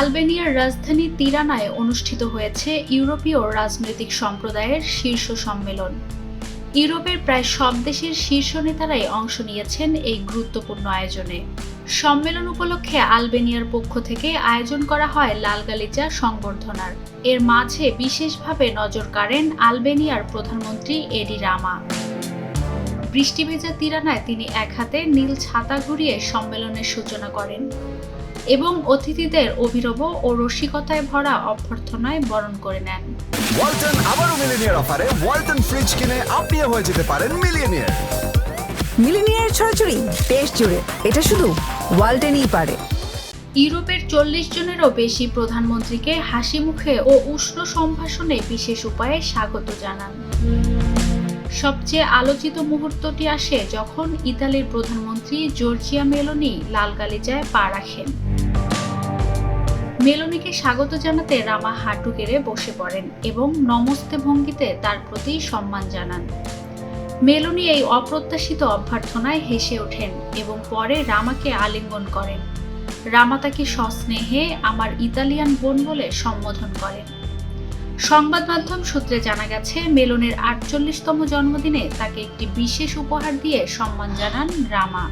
আলবেনিয়ার রাজধানী তিরানায় অনুষ্ঠিত হয়েছে ইউরোপীয় রাজনৈতিক সম্প্রদায়ের শীর্ষ সম্মেলন। ইউরোপের প্রায় সব দেশের শীর্ষ নেতারাই অংশ নিয়েছেন এই গুরুত্বপূর্ণ আয়োজনে। সম্মেলন উপলক্ষে আলবেনিয়ার পক্ষ থেকে আয়োজন করা হয় লালগালিচা সংবর্ধনার। এর মাঝে বিশেষভাবে নজর কাড়েন আলবেনিয়ার প্রধানমন্ত্রী এডি রামা। বৃষ্টি ভেজা তিরানায় তিনি এক হাতে নীল ছাতা ঘুরিয়ে সম্মেলনের সূচনা করেন। এবং অতিথিদের অভিনব ও রসিকতায় ভরা অভ্যর্থনায় বরণ করে নেন। ওয়ালটন আবারও মিলিনিয়ার অফারে ওয়ালটন ফ্রিজ কিনে আপনিও হয়ে যেতে পারেন মিলিয়নিয়ার মিলিনিয়ার ছড়াছড়ি দেশ জুড়ে এটা শুধু ওয়ালটেনই পারে। ইউরোপের চল্লিশ জনেরও বেশি প্রধানমন্ত্রীকে হাসি মুখে ও উষ্ণ সম্ভাষণে বিশেষ উপায়ে স্বাগত জানান। সবচেয়ে আলোচিত মুহূর্তটি আসে যখন ইতালির প্রধানমন্ত্রী জর্জিয়া মেলোনি লাল গালিচায় পা রাখেন। মেলোনিকে স্বাগত জানাতে রামা হাঁটু গেড়ে বসে পড়েন এবং নমস্তে ভঙ্গিতে তার প্রতি সম্মান জানান। মেলোনি এই অপ্রত্যাশিত অভ্যর্থনায় হেসে ওঠেন এবং পরে রামাকে আলিঙ্গন করেন। রামা তাকে সস্নেহে আমার ইতালিয়ান বোন বলে সম্বোধন করেন। সংবাদ মাধ্যম সূত্রে জানা গেছে, মেলনের আটচল্লিশতম জন্মদিনে তাকে একটি বিশেষ উপহার দিয়ে সম্মান জানান রামা।